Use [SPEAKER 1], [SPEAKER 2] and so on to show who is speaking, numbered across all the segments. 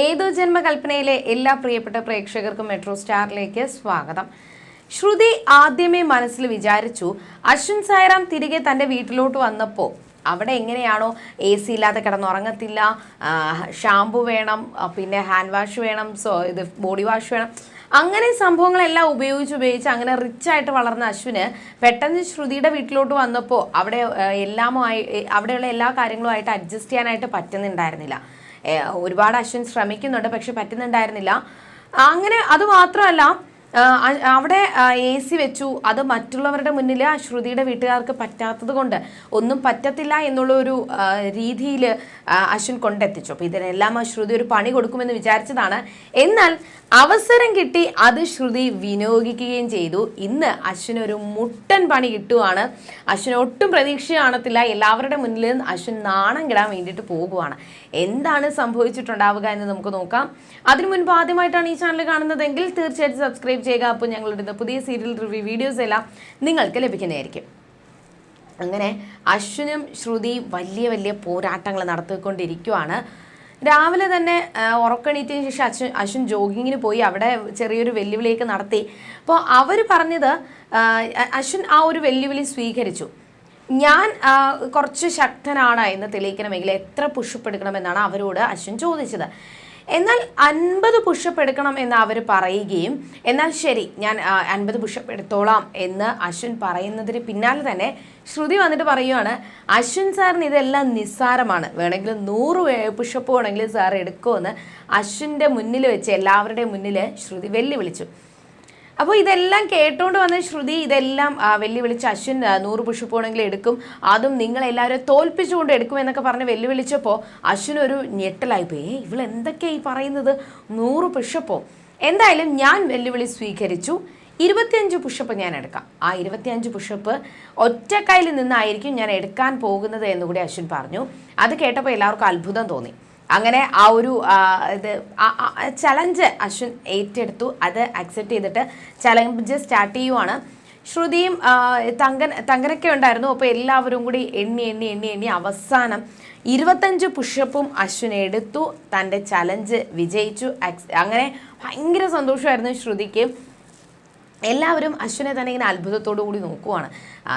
[SPEAKER 1] ഏതോ ജന്മകൽപ്പനയിലെ എല്ലാ പ്രിയപ്പെട്ട പ്രേക്ഷകർക്കും മെട്രോ സ്റ്റാറിലേക്ക് സ്വാഗതം. ശ്രുതി ആദ്യമേ മനസ്സിൽ വിചാരിച്ചു അശ്വിൻ സായറാം തിരികെ തന്റെ വീട്ടിലോട്ട് വന്നപ്പോൾ അവിടെ എങ്ങനെയാണോ എ സി ഇല്ലാതെ കിടന്നുറങ്ങത്തില്ല ഷാമ്പു വേണം പിന്നെ ഹാൻഡ് വാഷ് വേണം സോ ഇത് ബോഡി വാഷ് വേണം. അങ്ങനെ സംഭവങ്ങളെല്ലാം ഉപയോഗിച്ച് ഉപയോഗിച്ച് അങ്ങനെ റിച്ച് ആയിട്ട് വളർന്ന അശ്വിന് പെട്ടെന്ന് ശ്രുതിയുടെ വീട്ടിലോട്ട് വന്നപ്പോൾ അവിടെ എല്ലാമായി അവിടെയുള്ള എല്ലാ കാര്യങ്ങളുമായിട്ട് അഡ്ജസ്റ്റ് ചെയ്യാനായിട്ട് പറ്റുന്നുണ്ടായിരുന്നില്ല. ഒരുപാട് അശ്വിൻ ശ്രമിക്കുന്നുണ്ട് പക്ഷെ പറ്റുന്നുണ്ടായിരുന്നില്ല. അങ്ങനെ അത് മാത്രമല്ല അവിടെ എ സി വെച്ചു. അത് മറ്റുള്ളവരുടെ മുന്നിൽ ആ ശ്രുതിയുടെ വീട്ടുകാർക്ക് പറ്റാത്തത് കൊണ്ട് ഒന്നും പറ്റത്തില്ല എന്നുള്ള ഒരു രീതിയിൽ അശ്വിൻ കൊണ്ടെത്തിച്ചു. അപ്പോൾ ഇതിനെല്ലാം ആ ശ്രുതി ഒരു പണി കൊടുക്കുമെന്ന് വിചാരിച്ചതാണ്. എന്നാൽ അവസരം കിട്ടി അത് ശ്രുതി വിനിയോഗിക്കുകയും ചെയ്തു. ഇന്ന് അശ്വിന് ഒരു മുട്ടൻ പണി കിട്ടുവാണ്. അശ്വിന് ഒട്ടും പ്രതീക്ഷ കാണത്തില്ല. എല്ലാവരുടെ മുന്നിൽ അശ്വിൻ നാണം കിടാൻ വേണ്ടിയിട്ട് പോകുവാണ്. എന്താണ് സംഭവിച്ചിട്ടുണ്ടാവുക എന്ന് നമുക്ക് നോക്കാം. അതിനു മുൻപ് ആദ്യമായിട്ടാണ് ഈ ചാനൽ കാണുന്നതെങ്കിൽ തീർച്ചയായിട്ടും സബ്സ്ക്രൈബ് ചെയ്യുക അപ്പോൾ ഞങ്ങളിടുന്ന പുതിയ സീരിയൽ റിവ്യൂ വീഡിയോസ് എല്ലാം നിങ്ങൾക്ക് ലഭിക്കുന്നതായിരിക്കും. അങ്ങനെ അശ്വിനും ശ്രുതി വലിയ വലിയ പോരാട്ടങ്ങൾ നടത്തിക്കൊണ്ടിരിക്കുവാണ്. രാവിലെ തന്നെ ഉറക്കണീറ്റിന് ശേഷം അശ്വിൻ അശ്വിൻ ജോഗിങ്ങിന് പോയി അവിടെ ചെറിയൊരു വെല്ലുവിളിയൊക്കെ നടത്തി. അപ്പോൾ അവർ പറഞ്ഞത് അശ്വിൻ ആ ഒരു വെല്ലുവിളി സ്വീകരിച്ചു. ഞാൻ കുറച്ച് ശക്തനാണ് എന്ന് തെളിയിക്കണമെങ്കിൽ എത്ര പുഷപ്പ് എടുക്കണമെന്നാണ് അവരോട് അശ്വിൻ ചോദിച്ചത്. എന്നാൽ അൻപത് പുഷപ്പ് എടുക്കണം എന്ന് അവർ പറയുകയും എന്നാൽ ശരി ഞാൻ അൻപത് പുഷപ്പ് എടുത്തോളാം എന്ന് അശ്വിൻ പറയുന്നതിന് പിന്നാലെ തന്നെ ശ്രുതി വന്നിട്ട് പറയുവാണ് അശ്വിൻ സാറിന് ഇതെല്ലാം നിസ്സാരമാണ്. വേണമെങ്കിൽ നൂറ് പുഷപ്പ് വേണമെങ്കിൽ സാർ എടുക്കുമെന്ന് അശ്വിന്റെ മുന്നിൽ വെച്ച് എല്ലാവരുടെയും മുന്നിൽ ശ്രുതി വെല്ലുവിളിച്ചു. അപ്പോൾ ഇതെല്ലാം കേട്ടുകൊണ്ട് വന്ന ശ്രുതി ഇതെല്ലാം വെല്ലുവിളിച്ച് അശ്വിൻ നൂറ് പുഷിപ്പോണെങ്കിൽ എടുക്കും. അതും നിങ്ങളെല്ലാവരും തോൽപ്പിച്ചുകൊണ്ട് എടുക്കും എന്നൊക്കെ പറഞ്ഞ് വെല്ലുവിളിച്ചപ്പോൾ അശ്വിൻ ഒരു ഞെട്ടലായി പോയി. ഏ ഇവൾ എന്തൊക്കെയാ ഈ പറയുന്നത്? നൂറ് പുഷപ്പോ എന്തായാലും ഞാൻ വെല്ലുവിളി സ്വീകരിച്ചു. ഇരുപത്തിയഞ്ച് പുഷപ്പ് ഞാൻ എടുക്കാം. ആ ഇരുപത്തിയഞ്ച് പുഷപ്പ് ഒറ്റക്കൈയിൽ നിന്നായിരിക്കും ഞാൻ എടുക്കാൻ പോകുന്നത് എന്നുകൂടി അശ്വിൻ പറഞ്ഞു. അത് കേട്ടപ്പോൾ എല്ലാവർക്കും അത്ഭുതം തോന്നി. അങ്ങനെ ആ ഒരു ഇത് ചലഞ്ച് അശ്വിൻ ഏറ്റെടുത്തു. അത് അക്സെപ്റ്റ് ചെയ്തിട്ട് ചലഞ്ച് സ്റ്റാർട്ട് ചെയ്യുവാണ്. ശ്രുതിയും തങ്കൻ തങ്കനൊക്കെ ഉണ്ടായിരുന്നു. അപ്പോൾ എല്ലാവരും കൂടി എണ്ണി എണ്ണി എണ്ണി എണ്ണി അവസാനം ഇരുപത്തഞ്ച് പുഷപ്പും അശ്വിൻ എടുത്തു. തന്റെ ചലഞ്ച് വിജയിച്ചു. അങ്ങനെ ഭയങ്കര സന്തോഷമായിരുന്നു ശ്രുതിക്ക്. എല്ലാവരും അശ്വിനെ തന്നെ ഇങ്ങനെ അത്ഭുതത്തോടു കൂടി നോക്കുവാണ്.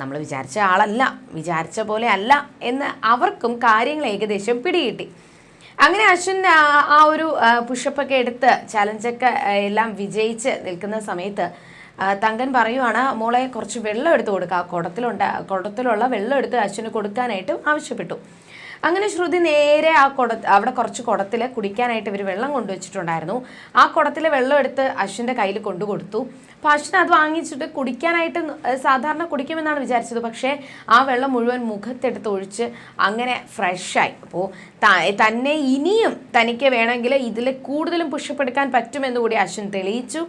[SPEAKER 1] നമ്മൾ വിചാരിച്ച ആളല്ല വിചാരിച്ച പോലെ അല്ല എന്ന് അവർക്കും കാര്യങ്ങൾ ഏകദേശം പിടികിട്ടി. അങ്ങനെ അശ്വിൻ ആ, ഒരു പുഷപ്പൊക്കെ എടുത്ത് ചലഞ്ചൊക്കെ എല്ലാം വിജയിച്ച് നിൽക്കുന്ന സമയത്ത് തങ്കൻ പറയുവാണ് മോളെ കുറച്ച് വെള്ളം എടുത്ത് കൊടുക്കുക കുടത്തിലുണ്ട് കുടത്തിലുള്ള വെള്ളം എടുത്ത് അശ്വിന് കൊടുക്കാനായിട്ടും ആവശ്യപ്പെട്ടു. അങ്ങനെ ശ്രുതി നേരെ ആ കുട അവിടെ കുറച്ച് കുടത്തിൽ കുടിക്കാനായിട്ട് ഇവർ വെള്ളം കൊണ്ടുവച്ചിട്ടുണ്ടായിരുന്നു. ആ കുടത്തിലെ വെള്ളം എടുത്ത് അശ്വിന്റെ കയ്യിൽ കൊണ്ടു കൊടുത്തു അപ്പോൾ അശ്വിൻ അത് വാങ്ങിച്ചിട്ട് കുടിക്കാനായിട്ട് സാധാരണ കുടിക്കുമെന്നാണ് വിചാരിച്ചത്. പക്ഷേ ആ വെള്ളം മുഴുവൻ മുഖത്തെടുത്ത് ഒഴിച്ച് അങ്ങനെ ഫ്രഷായി. അപ്പോൾ തന്നെ ഇനിയും തനിക്ക് വേണമെങ്കിൽ ഇതിൽ കൂടുതലും പുഷപ്പെടുക്കാൻ പറ്റുമെന്ന് കൂടി അശ്വിൻ തെളിയിച്ചു.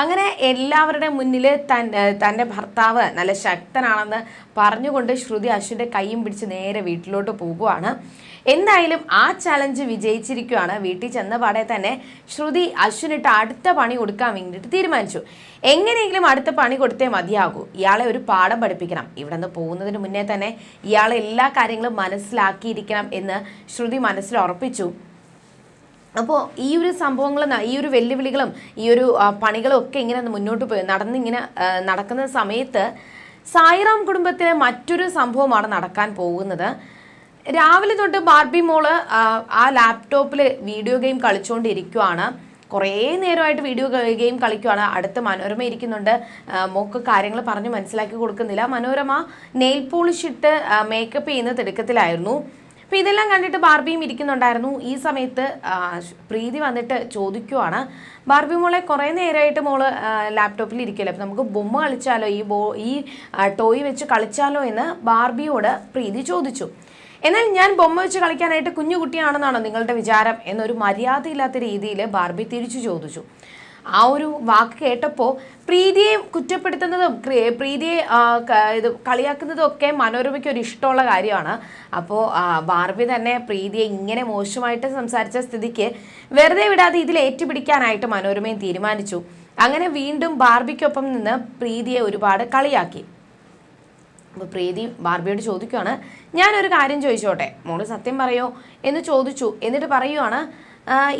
[SPEAKER 1] അങ്ങനെ എല്ലാവരുടെ മുന്നിൽ തൻ തന്റെ ഭർത്താവ് നല്ല ശക്തനാണെന്ന് പറഞ്ഞുകൊണ്ട് ശ്രുതി അശ്വിന്റെ കൈയും പിടിച്ച് നേരെ വീട്ടിലോട്ട് പോകുവാണ്. എന്തായാലും ആ ചലഞ്ച് വിജയിച്ചിരിക്കുകയാണ് വീട്ടിൽ ചെന്ന പാടെ തന്നെ ശ്രുതി അശ്വിനിട്ട് അടുത്ത പണി കൊടുക്കാൻ വേണ്ടിയിട്ട് തീരുമാനിച്ചു. എങ്ങനെയെങ്കിലും അടുത്ത പണി കൊടുത്തേ മതിയാകൂ. ഇയാളെ ഒരു പാഠം പഠിപ്പിക്കണം. ഇവിടെ നിന്ന് പോകുന്നതിന് മുന്നേ തന്നെ ഇയാളെ എല്ലാ കാര്യങ്ങളും മനസ്സിലാക്കിയിരിക്കണം എന്ന് ശ്രുതി മനസ്സിൽ ഉറപ്പിച്ചു. അപ്പോൾ ഈ ഒരു സംഭവങ്ങളും ഈ ഒരു വെല്ലുവിളികളും ഈ ഒരു പണികളും ഒക്കെ ഇങ്ങനെ മുന്നോട്ട് പോയി നടന്നിങ്ങനെ നടക്കുന്ന സമയത്ത് സായിറാം കുടുംബത്തിലെ മറ്റൊരു സംഭവമാണ് നടക്കാൻ പോകുന്നത്. രാവിലെ തൊട്ട് ബാർബി മോൾ ആ ലാപ്ടോപ്പിൽ വീഡിയോ ഗെയിം കളിച്ചുകൊണ്ടിരിക്കുവാണ് കുറേ നേരമായിട്ട് വീഡിയോ ഗെയിം കളിക്കുവാണ്. അടുത്ത് മനോരമ ഇരിക്കുന്നുണ്ട്. മോക്ക് കാര്യങ്ങൾ പറഞ്ഞ് മനസ്സിലാക്കി കൊടുക്കുന്നില്ല. മനോരമ നെയിൽ പോളിഷ് ഇട്ട് മേക്കപ്പ് ചെയ്യുന്ന തിടുക്കത്തിലായിരുന്നു. അപ്പോൾ ഇതെല്ലാം കണ്ടിട്ട് ബാർബിയും ഇരിക്കുന്നുണ്ടായിരുന്നു. ഈ സമയത്ത് പ്രീതി വന്നിട്ട് ചോദിക്കുവാണ് ബാർബി മോളെ കുറേ നേരമായിട്ട് മോൾ ലാപ്ടോപ്പിൽ ഇരിക്കുമല്ലോ അപ്പോൾ നമുക്ക് ബൊമ്മ കളിച്ചാലോ? ഈ ബോ ഈ ടോയ് വെച്ച് കളിച്ചാലോ? എന്ന് ബാർബിയോട് പ്രീതി ചോദിച്ചു. എന്നാൽ ഞാൻ ബൊമ്മ വെച്ച് കളിക്കാനായിട്ട് കുഞ്ഞു കുട്ടിയാണെന്നാണോ നിങ്ങളുടെ വിചാരം? എന്നൊരു മര്യാദയില്ലാത്ത രീതിയിൽ ബാർബി തിരിച്ചു ചോദിച്ചു. ആ ഒരു വാക്ക് കേട്ടപ്പോൾ പ്രീതിയെ കുറ്റപ്പെടുത്തുന്നതും പ്രീതിയെ ഇത് കളിയാക്കുന്നതും ഒക്കെ മനോരമയ്ക്ക് ഒരു ഇഷ്ടമുള്ള കാര്യമാണ്. അപ്പോൾ ബാർബി തന്നെ പ്രീതിയെ ഇങ്ങനെ മോശമായിട്ട് സംസാരിച്ച സ്ഥിതിക്ക് വെറുതെ വിടാതെ ഇതിൽ ഏറ്റുപിടിക്കാനായിട്ട് മനോരമയും തീരുമാനിച്ചു. അങ്ങനെ വീണ്ടും ബാർബിക്കൊപ്പം നിന്ന് പ്രീതിയെ ഒരുപാട് കളിയാക്കി. അപ്പോൾ പ്രീതി ബാർബിയോട് ചോദിക്കുകയാണ് ഞാനൊരു കാര്യം ചോദിച്ചോട്ടെ? മോൾ സത്യം പറയോ? എന്ന് ചോദിച്ചു. എന്നിട്ട് പറയുവാണ്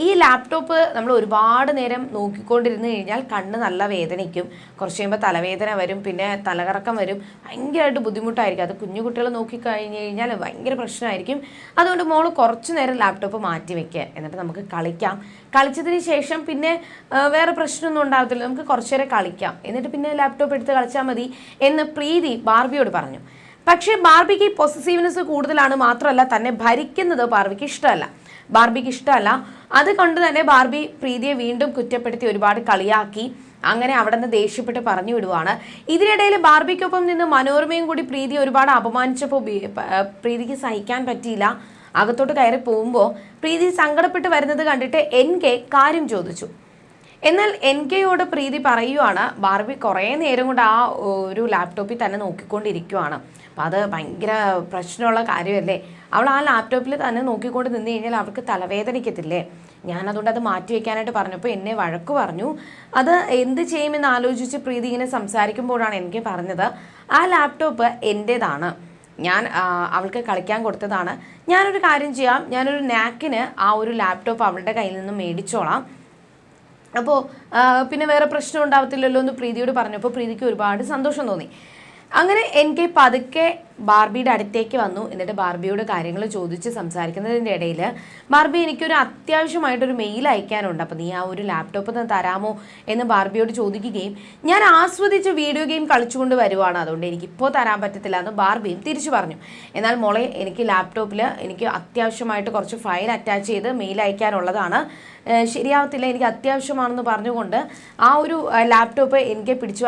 [SPEAKER 1] ഈ ലാപ്ടോപ്പ് നമ്മൾ ഒരുപാട് നേരം നോക്കിക്കൊണ്ടിരുന്ന് കഴിഞ്ഞാൽ കണ്ണ് നല്ല വേദനയ്ക്കും കുറച്ച് കഴിയുമ്പോൾ തലവേദന വരും പിന്നെ തലകറക്കം വരും. ഭയങ്കരമായിട്ട് ബുദ്ധിമുട്ടായിരിക്കും. അത് കുഞ്ഞു കുട്ടികൾ നോക്കിക്കഴിഞ്ഞ് കഴിഞ്ഞാൽ ഭയങ്കര പ്രശ്നമായിരിക്കും. അതുകൊണ്ട് മോൾ കുറച്ച് നേരം ലാപ്ടോപ്പ് മാറ്റി വെക്കുക. എന്നിട്ട് നമുക്ക് കളിക്കാം. കളിച്ചതിന് ശേഷം പിന്നെ വേറെ പ്രശ്നമൊന്നും ഉണ്ടാകത്തില്ല നമുക്ക് കുറച്ച് നേരം കളിക്കാം. എന്നിട്ട് പിന്നെ ലാപ്ടോപ്പ് എടുത്ത് കളിച്ചാൽ മതി എന്ന് പ്രീതി ബാർബിയോട് പറഞ്ഞു. പക്ഷേ ബാർബിക്ക് പൊസസീവ്നെസ് കൂടുതലാണ്. മാത്രമല്ല തന്നെ ഭരിക്കുന്നത് ബാർബിക്ക് ഇഷ്ടമല്ല. ബാർബിക്ക് ഇഷ്ടമല്ല. അത് കൊണ്ട് തന്നെ ബാർബി പ്രീതിയെ വീണ്ടും കുറ്റപ്പെടുത്തി ഒരുപാട് കളിയാക്കി. അങ്ങനെ അവിടെ നിന്ന് ദേഷ്യപ്പെട്ട് പറഞ്ഞു വിടുവാണ്. ഇതിനിടയിൽ ബാർബിക്കൊപ്പം നിന്ന് മനോരമയും കൂടി പ്രീതി ഒരുപാട് അപമാനിച്ചപ്പോൾ പ്രീതിക്ക് സഹിക്കാൻ പറ്റിയില്ല. അകത്തോട്ട് കയറി പോകുമ്പോൾ പ്രീതി സങ്കടപ്പെട്ട് വരുന്നത് കണ്ടിട്ട് എൻ കെ കാര്യം ചോദിച്ചു. എന്നാൽ എൻ കെയോട് പ്രീതി പറയുവാണ്. ബാർബി കുറേ നേരം കൊണ്ട് ആ ഒരു ലാപ്ടോപ്പിൽ തന്നെ നോക്കിക്കൊണ്ടിരിക്കുവാണ്. അപ്പം അത് ഭയങ്കര പ്രശ്നമുള്ള കാര്യമല്ലേ? അവൾ ആ ലാപ്ടോപ്പിൽ തന്നെ നോക്കിക്കൊണ്ട് നിന്ന് കഴിഞ്ഞാൽ അവർക്ക് തലവേദനിക്കത്തില്ലേ? ഞാനതുകൊണ്ട് അത് മാറ്റി വയ്ക്കാനായിട്ട് പറഞ്ഞപ്പോൾ എന്നെ വഴക്ക് പറഞ്ഞു. അത് എന്ത് ചെയ്യുമെന്ന് ആലോചിച്ച് പ്രീതി ഇങ്ങനെ സംസാരിക്കുമ്പോഴാണ് എനിക്ക് പറഞ്ഞത്. ആ ലാപ്ടോപ്പ് എന്റേതാണ് ഞാൻ അവൾക്ക് കളിക്കാൻ കൊടുത്തതാണ്. ഞാനൊരു കാര്യം ചെയ്യാം. ഞാനൊരു നാക്കിന് ആ ഒരു ലാപ്ടോപ്പ് അവളുടെ കയ്യിൽ നിന്ന് മേടിച്ചോളാം. അപ്പോൾ പിന്നെ വേറെ പ്രശ്നം ഉണ്ടാവത്തില്ലല്ലോ എന്ന് പ്രീതിയോട് പറഞ്ഞു. അപ്പോൾ പ്രീതിക്ക് ഒരുപാട് സന്തോഷം തോന്നി. അങ്ങനെ എനിക്ക് പതുക്കെ ബാർബിയുടെ അടുത്തേക്ക് വന്നു. എന്നിട്ട് ബാർബിയോട് കാര്യങ്ങൾ ചോദിച്ച് സംസാരിക്കുന്നതിന്റെ ഇടയിൽ ബാർബി എനിക്കൊരു അത്യാവശ്യമായിട്ടൊരു മെയിൽ അയക്കാനുണ്ട്. അപ്പോൾ നീ ആ ഒരു ലാപ്ടോപ്പ് തന്നെ തരാമോ എന്ന് ബാർബിയോട് ചോദിക്കുകയും ഞാൻ ആസ്വദിച്ച് വീഡിയോ ഗെയിം കളിച്ചുകൊണ്ട് വരുവാണ്. അതുകൊണ്ട് എനിക്കിപ്പോൾ തരാൻ പറ്റത്തില്ല എന്ന് ബാർബിയും തിരിച്ചു പറഞ്ഞു. എന്നാൽ മോളെ എനിക്ക് ലാപ്ടോപ്പിൽ എനിക്ക് അത്യാവശ്യമായിട്ട് കുറച്ച് ഫയൽ അറ്റാച്ച് ചെയ്ത് മെയിൽ അയക്കാനുള്ളതാണ്. ശരിയാവത്തില്ല എനിക്ക് അത്യാവശ്യമാണെന്ന് പറഞ്ഞുകൊണ്ട് ആ ഒരു ലാപ്ടോപ്പ് എനിക്ക് പിടിച്ചു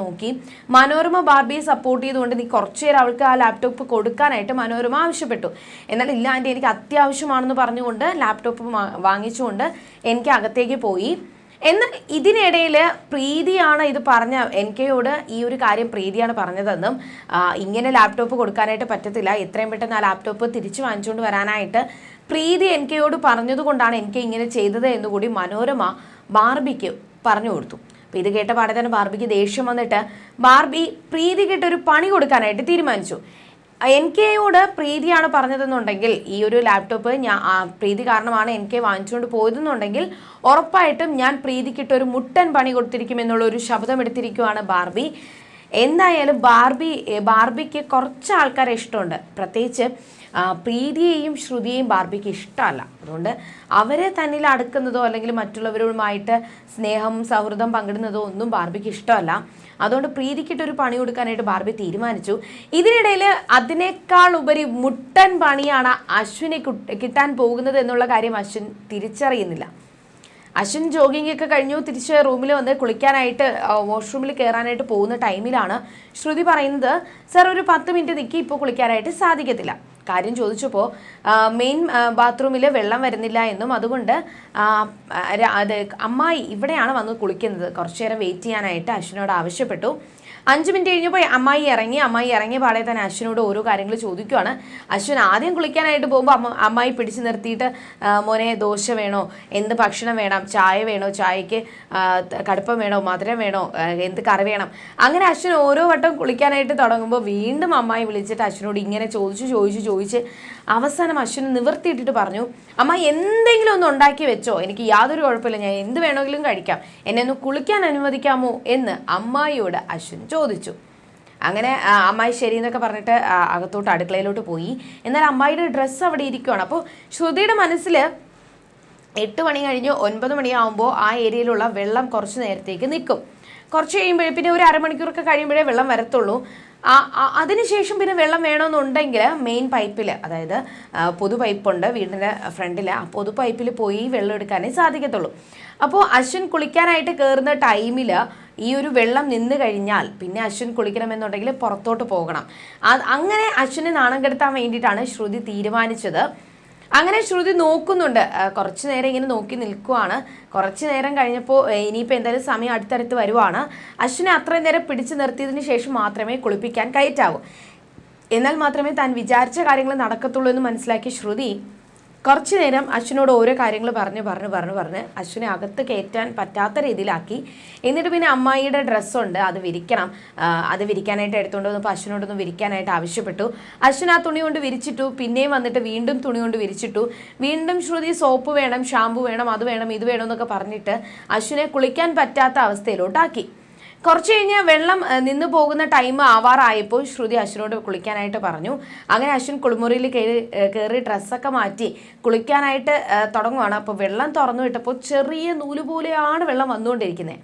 [SPEAKER 1] നോക്കി. മനോരമ ബാർബിയെ സപ്പോർട്ട് ചെയ്തുകൊണ്ട് നീ കുറച്ചു നേരം അവൾക്ക് ലാപ്ടോപ്പ് കൊടുക്കാനായിട്ട് മനോരമ ആവശ്യപ്പെട്ടു. എന്നാൽ ഇല്ല ആന്റി എനിക്ക് അത്യാവശ്യമാണെന്ന് പറഞ്ഞുകൊണ്ട് ലാപ്ടോപ്പ് വാങ്ങിച്ചുകൊണ്ട് എനിക്ക് അകത്തേക്ക് പോയി. എന്നാൽ ഇതിനിടയിൽ പ്രീതിയാണ് ഇത് പറഞ്ഞ എൻ കെയോട് ഈ ഒരു കാര്യം പ്രീതിയാണ് പറഞ്ഞതെന്നും ഇങ്ങനെ ലാപ്ടോപ്പ് കൊടുക്കാനായിട്ട് പറ്റത്തില്ല. എത്രയും പെട്ടെന്ന് ആ ലാപ്ടോപ്പ് തിരിച്ചു വാങ്ങിച്ചുകൊണ്ട് വരാനായിട്ട് പ്രീതി എൻ കെയോട് പറഞ്ഞതുകൊണ്ടാണ് എൻ കെ ഇങ്ങനെ ചെയ്തത് എന്നുകൂടി മനോരമ ബാർബിക്ക് പറഞ്ഞു കൊടുത്തു. അപ്പം ഇത് കേട്ട പാടെ തന്നെ ബാർബിക്ക് ദേഷ്യം വന്നിട്ട് ബാർബി പ്രീതിക്കിട്ട് ഒരു പണി കൊടുക്കാനായിട്ട് തീരുമാനിച്ചു. എൻ കെയോട് പ്രീതിയാണ് പറഞ്ഞതെന്നുണ്ടെങ്കിൽ ഈ ഒരു ലാപ്ടോപ്പ് ഞാൻ പ്രീതി കാരണമാണ് എൻ കെ വാങ്ങിച്ചുകൊണ്ട് പോയതെന്നുണ്ടെങ്കിൽ ഉറപ്പായിട്ടും ഞാൻ പ്രീതിക്കിട്ട് ഒരു മുട്ടൻ പണി കൊടുത്തിരിക്കും എന്നുള്ള ഒരു ശബ്ദം എടുത്തിരിക്കുവാണ് ബാർബി. എന്തായാലും ബാർബി ബാർബിക്ക് കുറച്ച് ആൾക്കാരെ ഇഷ്ടമുണ്ട്. പ്രത്യേകിച്ച് പ്രീതിയെയും ശ്രുതിയെയും ബാർബിക്ക് ഇഷ്ടമല്ല. അതുകൊണ്ട് അവരെ തന്നിൽ അടുക്കുന്നതോ അല്ലെങ്കിൽ മറ്റുള്ളവരുമായിട്ട് സ്നേഹം സൗഹൃദം പങ്കിടുന്നതോ ഒന്നും ബാർബിക്ക് ഇഷ്ടമല്ല. അതുകൊണ്ട് പ്രീതിക്കിട്ട് ഒരു പണി കൊടുക്കാനായിട്ട് ബാർബി തീരുമാനിച്ചു. ഇതിനിടയിൽ അതിനേക്കാൾ ഉപരി മുട്ടൻ പണിയാണ് അശ്വിനെ കിട്ടാൻ പോകുന്നത് എന്നുള്ള കാര്യം അശ്വിൻ തിരിച്ചറിയുന്നില്ല. അശ്വിൻ ജോഗിംഗ് ഒക്കെ കഴിഞ്ഞു തിരിച്ച് റൂമിൽ വന്ന് കുളിക്കാനായിട്ട് വാഷ്റൂമിൽ കയറാനായിട്ട് പോകുന്ന ടൈമിലാണ് ശ്രുതി പറയുന്നത് സർ ഒരു പത്ത് മിനിറ്റ് നിൽക്കി ഇപ്പോൾ കുളിക്കാനായിട്ട് സാധിക്കത്തില്ല. കാര്യം ചോദിച്ചപ്പോൾ മെയിൻ ബാത്റൂമിൽ വെള്ളം വരുന്നില്ല എന്നും അതുകൊണ്ട് അത് അമ്മായി ഇവിടെയാണ് വന്ന് കുളിക്കുന്നത്. കുറച്ചു നേരം വെയിറ്റ് ചെയ്യാനായിട്ട് അശ്വിനോട് ആവശ്യപ്പെട്ടു. അഞ്ച് മിനിറ്റ് കഴിഞ്ഞപ്പോൾ അമ്മായി ഇറങ്ങി അമ്മായി ഇറങ്ങിയ പാടെ തന്നെ അശ്വിനോട് ഓരോ കാര്യങ്ങൾ ചോദിക്കുവാണ്. അശ്വിൻ ആദ്യം കുളിക്കാനായിട്ട് പോകുമ്പോൾ അമ്മ അമ്മായി പിടിച്ച് നിർത്തിയിട്ട് മോനെ ദോശ വേണോ? എന്ത് ഭക്ഷണം വേണം? ചായ വേണോ? ചായക്ക് കടുപ്പം വേണോ? മധുരം വേണോ? എന്ത് കറി വേണം? അങ്ങനെ അശ്വിൻ ഓരോ വട്ടം കുളിക്കാനായിട്ട് തുടങ്ങുമ്പോൾ വീണ്ടും അമ്മായി വിളിച്ചിട്ട് അശ്വിനോട് ഇങ്ങനെ ചോദിച്ചു ചോദിച്ചു ചോദിച്ച് അവസാനം അശ്വിന് നിവർത്തിയിട്ടിട്ട് പറഞ്ഞു അമ്മ എന്തെങ്കിലും ഒന്ന് ഉണ്ടാക്കി വെച്ചോ. എനിക്ക് യാതൊരു കുഴപ്പമില്ല. ഞാൻ എന്ത് വേണമെങ്കിലും കഴിക്കാം. എന്നെ ഒന്ന് കുളിക്കാൻ അനുവദിക്കാമോ? എന്ന് അമ്മായിയോട് അശ്വിൻ ചോദിച്ചു. അങ്ങനെ അമ്മായി ശരി എന്നൊക്കെ പറഞ്ഞിട്ട് അകത്തോട്ട് അടുക്കളയിലോട്ട് പോയി. എന്നാൽ അമ്മായിയുടെ ഡ്രസ്സ് അവിടെ ഇരിക്കുകയാണ് അപ്പോൾ ശ്രുതിയുടെ മനസ്സിൽ എട്ട് മണി കഴിഞ്ഞ് ഒൻപത് മണിയാകുമ്പോൾ ആ ഏരിയയിലുള്ള വെള്ളം കുറച്ച് നേരത്തേക്ക് നിൽക്കും. കുറച്ച് കഴിയുമ്പോഴേ പിന്നെ ഒരു അരമണിക്കൂറൊക്കെ കഴിയുമ്പോഴേ വെള്ളം വരത്തുള്ളൂ. അതിനുശേഷം പിന്നെ വെള്ളം വേണമെന്നുണ്ടെങ്കിൽ മെയിൻ പൈപ്പിൽ അതായത് പൊതു പൈപ്പുണ്ട് വീടിന്റെ ഫ്രണ്ടിൽ ആ പൊതു പൈപ്പിൽ പോയി വെള്ളം എടുക്കാനേ സാധിക്കത്തുള്ളൂ. അപ്പോൾ അശ്വിൻ കുളിക്കാനായിട്ട് കയറുന്ന ടൈമിൽ ഈ ഒരു വെള്ളം നിന്ന് കഴിഞ്ഞാൽ പിന്നെ അശ്വിൻ കുളിക്കണമെന്നുണ്ടെങ്കിൽ പുറത്തോട്ട് പോകണം. അങ്ങനെ അശ്വിനെ നാണം കെടുത്താൻ വേണ്ടിയിട്ടാണ് ശ്രുതി തീരുമാനിച്ചത്. അങ്ങനെ ശ്രുതി നോക്കുന്നുണ്ട്. കുറച്ചു നേരം ഇങ്ങനെ നോക്കി നിൽക്കുവാണ്. കുറച്ചു നേരം കഴിഞ്ഞപ്പോൾ ഇനിയിപ്പോൾ എന്തായാലും സമയം അടുത്തടുത്ത് വരുവാണ്. അശ്വിനെ അത്രയും നേരം പിടിച്ചു നിർത്തിയതിന് ശേഷം മാത്രമേ കുളിപ്പിക്കാൻ കയറ്റാവൂ. എന്നാൽ മാത്രമേ താൻ വിചാരിച്ച കാര്യങ്ങൾ നടക്കത്തുള്ളൂ എന്ന് മനസ്സിലാക്കിയ ശ്രുതി കുറച്ചു നേരം അശ്വിനോട് ഓരോ കാര്യങ്ങൾ പറഞ്ഞ് പറഞ്ഞ് പറഞ്ഞ് പറഞ്ഞ് അശ്വിനെ അകത്ത് കയറ്റാൻ പറ്റാത്ത രീതിയിലാക്കി. എന്നിട്ട് പിന്നെ അമ്മായിയുടെ ഡ്രസ്സുണ്ട് അത് വിരിക്കണം. അത് വിരിക്കാനായിട്ട് എടുത്തുകൊണ്ട് വന്നപ്പോൾ അശ്വിനോടൊന്ന് വിരിക്കാനായിട്ട് ആവശ്യപ്പെട്ടു. അശ്വിൻ ആ തുണി കൊണ്ട് വിരിച്ചിട്ടു പിന്നെയും വന്നിട്ട് വീണ്ടും തുണി കൊണ്ട് വിരിച്ചിട്ടു. വീണ്ടും ശ്രുതി സോപ്പ് വേണം ഷാമ്പു വേണം അത് വേണം ഇത് വേണം എന്നൊക്കെ പറഞ്ഞിട്ട് അശ്വിനെ കുളിക്കാൻ പറ്റാത്ത അവസ്ഥയിലോട്ടാക്കി. കുറച്ച് കഴിഞ്ഞ് വെള്ളം നിന്ന് പോകുന്ന ടൈം ആവാറായപ്പോൾ ശ്രുതി അശ്വിനോട് കുളിക്കാനായിട്ട് പറഞ്ഞു. അങ്ങനെ അശ്വിൻ കുളിമുറിയിൽ കയറി കയറി ഡ്രസ്സൊക്കെ മാറ്റി. കുളിക്കാനായിട്ട് തുടങ്ങുവാണ്. അപ്പോൾ വെള്ളം തുറന്നു വിട്ടപ്പോൾ ചെറിയ നൂൽ പോലെയാണ് വെള്ളം വന്നുകൊണ്ടിരിക്കുന്നത്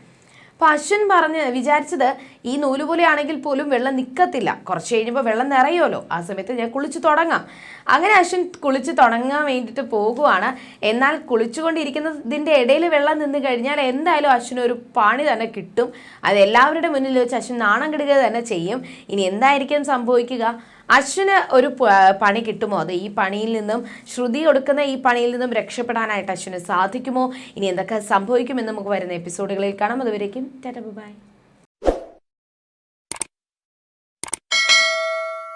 [SPEAKER 1] അപ്പോൾ അശ്വിൻ പറഞ്ഞ് വിചാരിച്ചത് ഈ നൂൽ പോലെയാണെങ്കിൽ പോലും വെള്ളം നിൽക്കത്തില്ല കുറച്ച് കഴിയുമ്പോൾ വെള്ളം നിറയുമല്ലോ. ആ സമയത്ത് ഞാൻ കുളിച്ച് തുടങ്ങാം. അങ്ങനെ അശ്വിൻ കുളിച്ച് തുടങ്ങാൻ വേണ്ടിയിട്ട് പോകുവാണ്. എന്നാൽ കുളിച്ചുകൊണ്ടിരിക്കുന്നതിന്റെ ഇടയിൽ വെള്ളം നിന്ന് കഴിഞ്ഞാൽ എന്തായാലും അശ്വിന് ഒരു പാണി തന്നെ കിട്ടും. അത് എല്ലാവരുടെ മുന്നിൽ വെച്ച് അശ്വിൻ നാണം കെടുക തന്നെ ചെയ്യും. ഇനി എന്തായിരിക്കും സംഭവിക്കുക? അശ്വിന് ഒരു പണി കിട്ടുമോ? അത് ഈ പണിയിൽ നിന്നും ശ്രുതി കൊടുക്കുന്ന ഈ പണിയിൽ നിന്നും രക്ഷപ്പെടാനായിട്ട് അശ്വിന് സാധിക്കുമോ? ഇനി എന്തൊക്കെ സംഭവിക്കുമെന്ന് നമുക്ക് വരുന്ന എപ്പിസോഡുകളിൽ കാണാം. അതുവരേക്കും ടാറ്റ ബൈ.